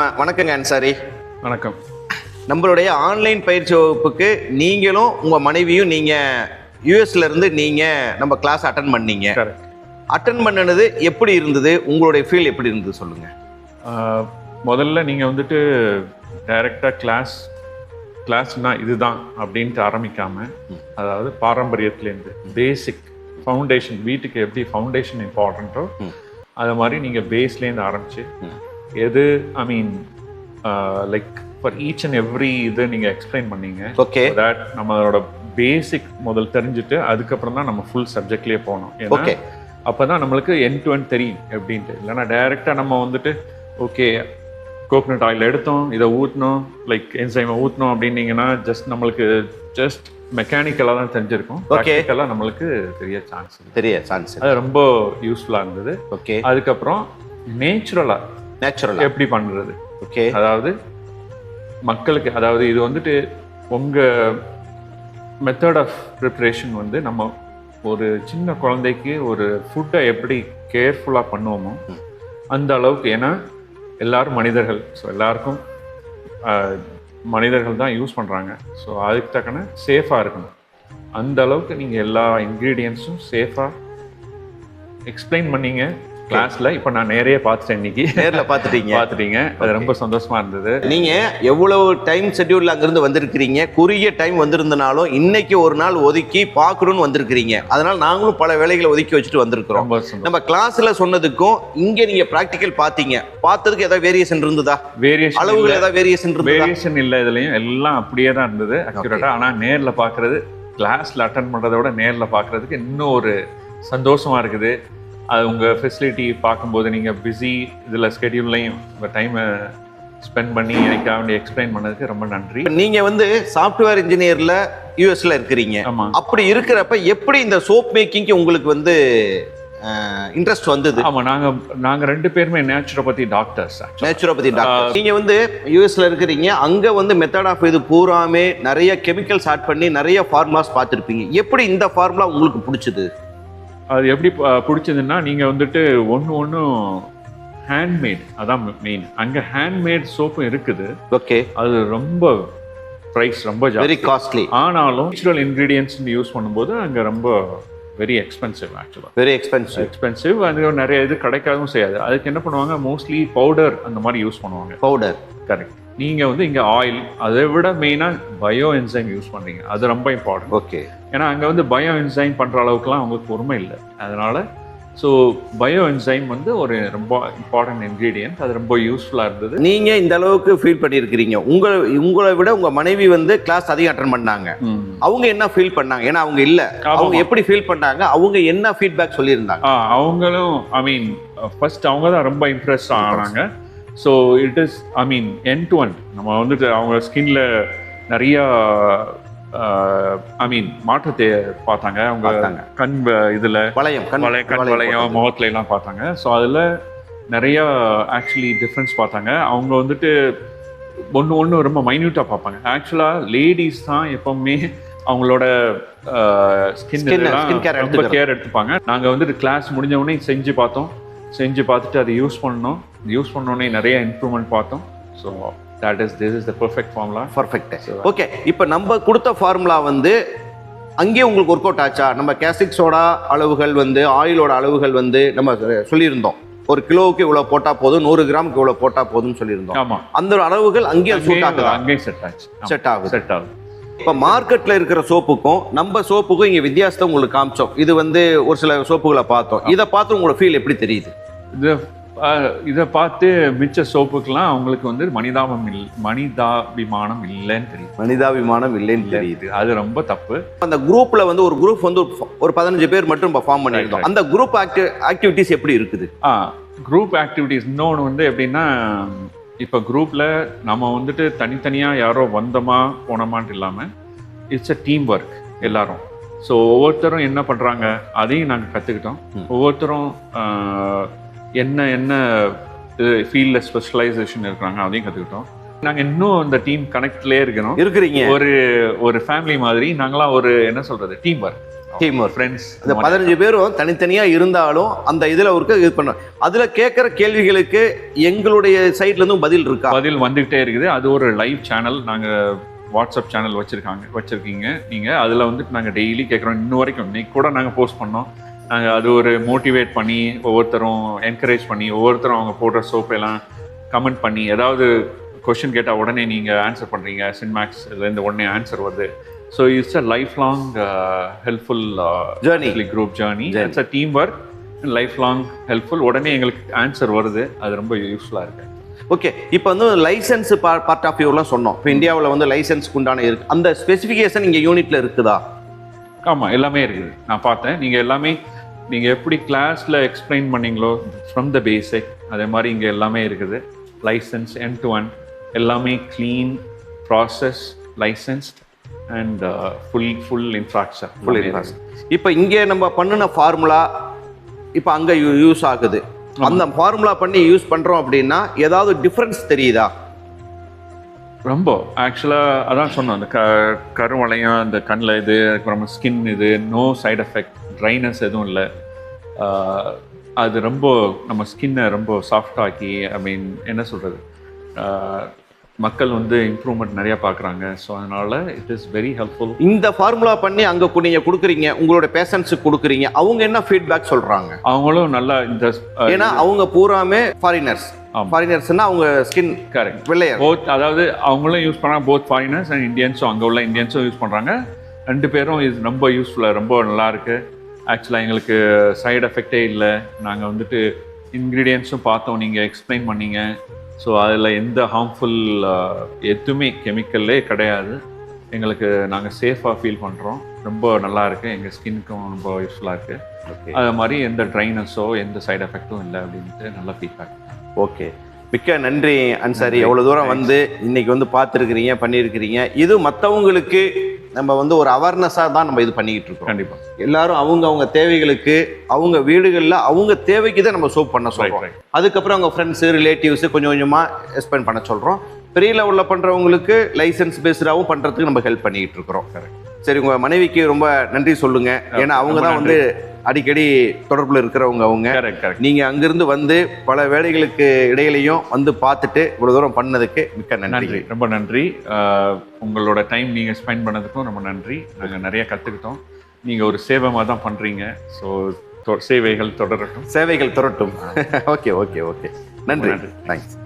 வணக்கங்க அன்சாரி. வணக்கம். நம்மளுடைய ஆன்லைன் பயிற்சி வகுப்புக்கு நீங்களும் உங்க மனைவியும் நீங்க யூஎஸ்ல இருந்து நீங்க நம்ம கிளாஸ் அட்டன் பண்ணீங்க. அட்டன் பண்ணது எப்படி இருந்தது? உங்களுடைய ஃபீல் எப்படி இருந்தது சொல்லுங்க. முதல்ல நீங்கள் வந்துட்டு டைரெக்டாக கிளாஸ் கிளாஸ்னா இதுதான் அப்படின்ட்டு ஆரம்பிக்காம அதாவது பாரம்பரியத்துலேருந்து பேசிக் ஃபவுண்டேஷன் வீட்டுக்கு எப்படி ஃபவுண்டேஷன் இம்பார்ட்டண்ட்டோ. அது மாதிரி நீங்கள் பேஸ்லேருந்து ஆரம்பிச்சு ம். எது I mean like for each and every இது நீங்கள் எக்ஸ்பிளைன் பண்ணீங்க. ஓகே தட் நம்மளோட பேசிக் முதல் தெரிஞ்சுட்டு அதுக்கப்புறம் தான் நம்ம ஃபுல் சப்ஜெக்ட்லேயே போகணும். ஏன்னா ஓகே அப்பதான் நம்மளுக்கு என் டு என் தெரியும் எப்படின்ட்டு. இல்லைன்னா டைரெக்டாக நம்ம வந்துட்டு ஓகே கோகனட் ஆயில் எடுத்தோம் இதை ஊற்றினோம் லைக் என்சைமை ஊற்றினோம் அப்படின்னீங்கன்னா ஜஸ்ட் நம்மளுக்கு ஜஸ்ட் மெக்கானிக்கலாக தான் தெரிஞ்சிருக்கும். ப்ராக்டிக்கலாக நம்மளுக்கு தெரிய சான்ஸ் தெரிய சான்ஸ் அது ரொம்ப யூஸ்ஃபுல்லாக இருந்தது. ஓகே அதுக்கப்புறம் நேச்சுரலாக நேச்சுரலா எப்படி பண்ணுறது ஓகே அதாவது மக்களுக்கு அதாவது இது வந்துட்டு உங்கள் மெத்தட் ஆஃப் ப்ரிப்ரேஷன் வந்து நம்ம ஒரு சின்ன குழந்தைக்கு ஒரு ஃபுட்டை எப்படி கேர்ஃபுல்லாக பண்ணுவோமோ அந்த அளவுக்கு ஏன்னா எல்லாரும் மனிதர்கள். ஸோ எல்லாருக்கும் மனிதர்கள் தான் யூஸ் பண்ணுறாங்க ஸோ அதுக்கு தக்கன சேஃபாக இருக்கணும். அந்த அளவுக்கு நீங்கள் எல்லா இன்க்ரீடியன்ஸும் சேஃபாக எக்ஸ்பிளைன் பண்ணீங்க. கிளாஸில் இப்போ நான் நேரையே பார்த்துட்டேன் இன்னைக்கு. நேர்ல பாத்துட்டீங்க பார்த்துட்டீங்க. அது ரொம்ப சந்தோஷமா இருந்தது. நீங்க எவ்வளவு டைம் ஷெட்யூல்ல அங்கிருந்து வந்திருக்கிறீங்க? குறுகிய டைம் வந்திருந்தனாலும் இன்னைக்கு ஒரு நாள் ஒதுக்கி பார்க்கணும்னு வந்திருக்கிறீங்க. அதனால நாங்களும் பல வேலைகளை ஒதுக்கி வச்சுட்டு வந்திருக்கிறோம். நம்ம கிளாஸ்ல சொன்னதுக்கும் இங்க நீங்க பிராக்டிக்கல் பாத்தீங்க பார்த்ததுக்கு ஏதாவது வேரியேஷன் இருந்ததா? வேரியேஷன் அளவுகள் ஏதாவது வேரியேஷன் இருந்ததா? வேரியேஷன் இல்லை இதுலயும். எல்லாம் அப்படியே தான் இருந்தது அக்யூரேட்டா ஆனா நேர்ல பார்க்கிறது கிளாஸ்ல அட்டன் பண்றதை விட நேர்ல பார்க்கிறதுக்கு இன்னும் ஒரு சந்தோஷமா இருக்குது. அது உங்க ஃபெசிலிட்டி பார்க்கும்போது நீங்க பிஸி இதுல ஸ்கெடியூல்லையும் உங்க டைமை ஸ்பெண்ட் பண்ணி எனக்காக வேண்டி எக்ஸ்பிளைன் பண்ணதுக்கு ரொம்ப நன்றி. இப்ப நீங்க வந்து சாஃப்ட்வேர் இன்ஜினியர்ல யூஎஸ்ல இருக்கிறீங்க. ஆமா. அப்படி இருக்கிறப்ப எப்படி இந்த சோப் மேக்கிங்க்கு உங்களுக்கு வந்து இன்ட்ரெஸ்ட் வந்தது? ஆமா நாங்க நாங்க ரெண்டு பேருமே நேச்சுரோபதி டாக்டர்ஸ் நேச்சுரோபதி டாக்டர் நீங்க வந்து யூஎஸ்ல இருக்கிறீங்க அங்க வந்து மெத்தட் ஆஃப் இது பூராமே நிறைய கெமிக்கல்ஸ் ஆட் பண்ணி நிறைய ஃபார்முலாஸ் பார்த்துருப்பீங்க. எப்படி இந்த ஃபார்முலா உங்களுக்கு பிடிச்சது? அது எப்படி பிடிச்சதுன்னா நீங்க வந்துட்டு ஒன்று ஒன்றும் ஹேண்ட்மேட் அதான் மெயின் அங்க ஹேண்ட்மேட் சோப்பும் இருக்குது. ஓகே அது ரொம்ப ப்ரைஸ் ரொம்ப வெரி காஸ்ட்லி ஆனாலும் நேச்சுரல் இன்க்ரீடியன்ஸ் யூஸ் பண்ணும்போது அங்க ரொம்ப வெரி எக்ஸ்பென்சிவ் ஆக்சுவலாக வெரி எக்ஸ்பென்சிவ் எக்ஸ்பென்சிவ் அது நிறைய இது கிடைக்கவும் செய்யாது. அதுக்கு என்ன பண்ணுவாங்க? மோஸ்ட்லி பவுடர் அந்த மாதிரி யூஸ் பண்ணுவாங்க. பவுடர் கரெக்ட் நீங்க வந்து இங்க ஆயில் அதை விட மெயினா பயோ என்சைம் யூஸ் பண்றீங்க. அது ரொம்ப இம்பார்ட்டன்ட் ஓகே ஏன்னா அங்க வந்து பயோ என்சைம் பண்ற அளவுக்குலாம் அவங்களுக்கு பொறுமை இல்லை. அதனால ஸோ பயோ என்சைம் வந்து ஒரு ரொம்ப இம்பார்ட்டன்ட் இன்க்ரீடியன்ட் அது ரொம்ப யூஸ்ஃபுல்லா இருந்தது. நீங்க இந்த அளவுக்கு ஃபீல் பண்ணியிருக்கிறீங்க. உங்க உங்களை விட உங்க மனைவி வந்து கிளாஸ் அதிகம் அட்டன் பண்ணாங்க. அவங்க என்ன ஃபீல் பண்ணாங்க? ஏன்னா அவங்க இல்ல. அவங்க எப்படி ஃபீல் பண்ணாங்க? அவங்க என்ன ஃபீட்பேக் சொல்லியிருந்தாங்க? அவங்களும் ஐ மீன் ஃபர்ஸ்ட் அவங்க தான் ரொம்ப இம்ப்ரெஸ் ஆனாங்க. So it is I mean end to end நம்ம வந்துட்டு அவங்க ஸ்கின்ல நிறைய ஐ மீன் மாற்றத்தை பார்த்தாங்க. அவங்க. கண் இதுல வளையம் கண் வளைய கண் வளையம் முகத்துல எல்லாம் பார்த்தாங்க. ஸோ அதில் நிறைய ஆக்சுவலி டிஃப்ரென்ஸ் பார்த்தாங்க. அவங்க வந்துட்டு ஒன்று ஒன்று ரொம்ப மைன்யூட்டாக பார்ப்பாங்க. ஆக்சுவலாக லேடிஸ் தான் எப்பவுமே அவங்களோட ஸ்கின் ரொம்ப. கேர் எடுத்துப்பாங்க. நாங்கள் வந்துட்டு கிளாஸ் முடிஞ்ச உடனே செஞ்சு பார்த்தோம். செஞ்சு பார்த்துட்டு அதை யூஸ் பண்ணோம் யூஸ் பண்ண உடனே நிறைய இம்ப்ரூவ்மெண்ட் பார்த்தோம். So that is this is the perfect formula perfect okay இப்போ நம்ம கொடுத்த ஃபார்முலா வந்து அங்கேயே உங்களுக்கு ஒர்க் அவுட் ஆச்சா? நம்ம கேஸ்டிக் சோடா அளவுகள் வந்து ஆயிலோட அளவுகள் வந்து நம்ம சொல்லியிருந்தோம். ஒரு கிலோவுக்கு இவ்வளோ போட்டால் போதும் நூறு கிராமுக்கு இவ்வளோ போட்டால் போதும்னு சொல்லியிருந்தோம். அந்த அளவுகள் அங்கேயே சூட் ஆகுதா? அங்கேயும் செட் ஆச்சு. செட் ஆகுது. செட் ஆகுது. இப்போ மார்க்கெட்டில் இருக்கிற சோப்புக்கும் நம்ம சோப்புக்கும் இங்கே வித்தியாசத்தை உங்களுக்கு காமிச்சோம். இது வந்து ஒரு சில சோப்புகளை பார்த்தோம். இதை பார்த்து உங்களோட ஃபீல் எப்படி தெரியுது? இது இதை பார்த்து மிச்ச சோப்புக்கெல்லாம் அவங்களுக்கு வந்து மனிதாபம் இல் மனிதாபிமானம் இல்லைன்னு தெரியுது. மனிதாபிமானம் இல்லைன்னு தெரியுது. அது ரொம்ப தப்பு. அந்த குரூப்ல வந்து ஒரு குரூப் வந்து ஒரு- பதினஞ்சு பேர் மட்டும் ஃபார்ம் பண்ணியிருந்தோம். அந்த குரூப் ஆக்டி ஆக்டிவிட்டிஸ் எப்படி இருக்குது? ஆ குரூப் ஆக்டிவிட்டீஸ் இன்னொன்று வந்து எப்படின்னா இப்போ குரூப்பில் நம்ம வந்துட்டு தனித்தனியாக யாரோ வந்தோமா போனோமான்ட்டு இல்லாமல் இட்ஸ் அ டீம் ஒர்க் எல்லாரும். ஸோ ஒவ்வொருத்தரும் என்ன பண்ணுறாங்க அதையும் நாங்கள் கற்றுக்கிட்டோம். ஒவ்வொருத்தரும் என்ன என்ன ஃபீல்டில் ஸ்பெஷலைசேஷன் இருக்கிறாங்க அதையும் கற்றுக்கிட்டோம் நாங்கள் இன்னும் அந்த டீம் கனெக்ட்லேயே இருக்கிறோம் இருக்கிறீங்க. ஒரு ஒரு ஃபேமிலி மாதிரி நாங்களாம் ஒரு என்ன சொல்றது team work team work friends இந்த பதினஞ்சு பேரும் தனித்தனியா இருந்தாலும் அந்த இதுல ஒரு இது பண்ண அதுல கேட்குற கேள்விகளுக்கு எங்களுடைய சைட்ல இருந்தும் பதில் இருக்கா? பதில் வந்துகிட்டே இருக்குது. அது ஒரு லைவ் சேனல் நாங்க வாட்ஸ்அப் சேனல் வச்சிருக்காங்க வச்சிருக்கீங்க. நீங்க அதுல வந்துட்டு நாங்க டெய்லி கேட்குறோம். இன்ன வரைக்கும் இன்னைக்கு கூட நாங்க போஸ்ட் பண்ணோம். நாங்க அது ஒரு மோட்டிவேட் பண்ணி ஒவ்வொருத்தரும் என்கரேஜ் பண்ணி ஒவ்வொருத்தரும் அவங்க போடுற சோப் எல்லாம் கமெண்ட் பண்ணி ஏதாவது கொஷின் கேட்டால் உடனே நீங்கள் ஆன்சர் பண்ணுறீங்க சின்மேக்ஸ் இதுலேருந்து உடனே ஆன்சர் வருது. So it's a lifelong helpful Journey. Group journey it's a team work lifelong helpful உடனே எங்களுக்கு ஆன்சர் வருது. அது ரொம்ப யூஸ்ஃபுல்லாக இருக்கு. ஓகே இப்போ வந்து லைசன்ஸ் பார்ட் ஆஃப் வியூலாம் சொன்னோம். இப்போ இந்தியாவில் வந்து லைசன்ஸ்க்கு உண்டான இருக்கு. அந்த ஸ்பெசிஃபிகேஷன் இங்கே யூனிட்ல இருக்குதா? ஆமாம் எல்லாமே இருக்குது. நான் பார்த்தேன். நீங்கள் எல்லாமே நீங்கள் எப்படி கிளாஸில் எக்ஸ்பிளைன் பண்ணீங்களோ ஃப்ரம் த பேசிக் அதே மாதிரி இங்கே எல்லாமே இருக்குது. லைசன்ஸ் என் டு ஒன் எல்லாமே clean process licensed and full full infrastructure full இப்போ இங்கே நம்ம பண்ணின ஃபார்முலா இப்போ அங்கே யூஸ் ஆகுது. அந்த ஃபார்முலா பண்ணி யூஸ் பண்றோம் அப்படின்னா ஏதாவது டிஃபரன்ஸ் தெரியுதா? ரொம்ப. ஆக்சுவலாக அதான் சொன்னோம் அந்த க கருவளையம் அந்த கண்ணில் இது அப்புறம் ஸ்கின் இது நோ சைடு எஃபெக்ட் ட்ரைனஸ் எதுவும் இல்லை. அது ரொம்ப நம்ம ஸ்கின்னை ரொம்ப ஆக்கி ஐ மீன் என்ன சொல்கிறது மக்கள் வந்து இம்ப்ரூவ்மெண்ட் நிறையா பார்க்குறாங்க. ஸோ அதனால இட் இஸ் வெரி ஹெல்ப்ஃபுல் இந்த ஃபார்முலா பண்ணி அங்கே நீங்க கொடுக்குறீங்க உங்களோட பேஷண்ட்ஸுக்கு கொடுக்குறீங்க அவங்க என்ன ஃபீட்பேக் சொல்றாங்க? அவங்களும் நல்லா இந்த ஏன்னா அவங்க பூராமே ஃபாரினர்ஸ். ஃபாரினர்ஸ்னா அவங்க ஸ்கின் கரெக்ட் வெள்ளையர் போத் அதாவது அவங்களும் யூஸ் பண்ணாங்க போத் ஃபாரினர்ஸ் அண்ட் இந்தியன்ஸும் அங்கே உள்ள இந்தியன்ஸும் யூஸ் பண்ணுறாங்க ரெண்டு பேரும் இது ரொம்ப யூஸ்ஃபுல்லாக ரொம்ப நல்லா இருக்கு. ஆக்சுவலாக எங்களுக்கு சைடு எஃபெக்டே இல்லை. நாங்கள் வந்துட்டு இன்க்ரீடியன்ஸும் பார்த்தோம் நீங்கள் எக்ஸ்பிளைன் பண்ணீங்க. ஸோ அதில் எந்த ஹார்ம்ஃபுல் எதுவுமே கெமிக்கல்லே கிடையாது. எங்களுக்கு நாங்கள் சேஃபாக ஃபீல் பண்ணுறோம் ரொம்ப நல்லா இருக்கு. எங்கள் ஸ்கின்னுக்கும் ரொம்ப யூஸ்ஃபுல்லாக இருக்குது அது மாதிரி எந்த ட்ரைனஸோ எந்த சைடு எஃபெக்ட்டும் இல்லை அப்படின்ட்டு நல்ல ஃபீட்பேக் ஓகே மிக்க நன்றி அன்சாரி. எவ்வளோ தூரம் வந்து இன்னைக்கு வந்து பார்த்துருக்கிறீங்க பண்ணியிருக்கிறீங்க. இது மற்றவங்களுக்கு நம்ம வந்து ஒரு அவேர்னஸாக தான் நம்ம இது பண்ணிக்கிட்டு இருக்கோம். கண்டிப்பாக எல்லாரும் அவங்க அவங்க தேவைகளுக்கு அவங்க வீடுகளில் அவங்க தேவைக்கு தான் நம்ம சோப் பண்ண ரைட் அதுக்கப்புறம் அவங்க ஃப்ரெண்ட்ஸு ரிலேட்டிவ்ஸு கொஞ்சம் கொஞ்சமாக எக்ஸ்பெண்ட் பண்ண சொல்கிறோம் பெரிய லெவலில் பண்ணுறவங்களுக்கு லைசன்ஸ் பேஸ்டாகவும் பண்ணுறதுக்கு நம்ம ஹெல்ப் பண்ணிக்கிட்டு இருக்கிறோம். சரி உங்கள் மனைவிக்கு ரொம்ப நன்றி சொல்லுங்க. ஏன்னா அவங்க தான் வந்து அடிக்கடி தொடர்பில் இருக்கிறவங்க அவங்க. நீங்கள் அங்கிருந்து வந்து பல வேலைகளுக்கு இடையிலையும் வந்து பார்த்துட்டு இவ்வளோ தூரம் பண்ணதுக்கு மிக்க நன்றி. ரொம்ப நன்றி. உங்களோட டைம் நீங்கள் ஸ்பெண்ட் பண்ணதுக்கும் ரொம்ப நன்றி. நாங்கள் நிறைய கற்றுக்கிட்டோம் நீங்கள் ஒரு சேவமாக தான் பண்ணுறீங்க ஸோ சேவைகள் தொடரட்டும். சேவைகள் துரட்டும் ஓகே ஓகே ஓகே நன்றி. நன்றி. தேங்க்ஸ்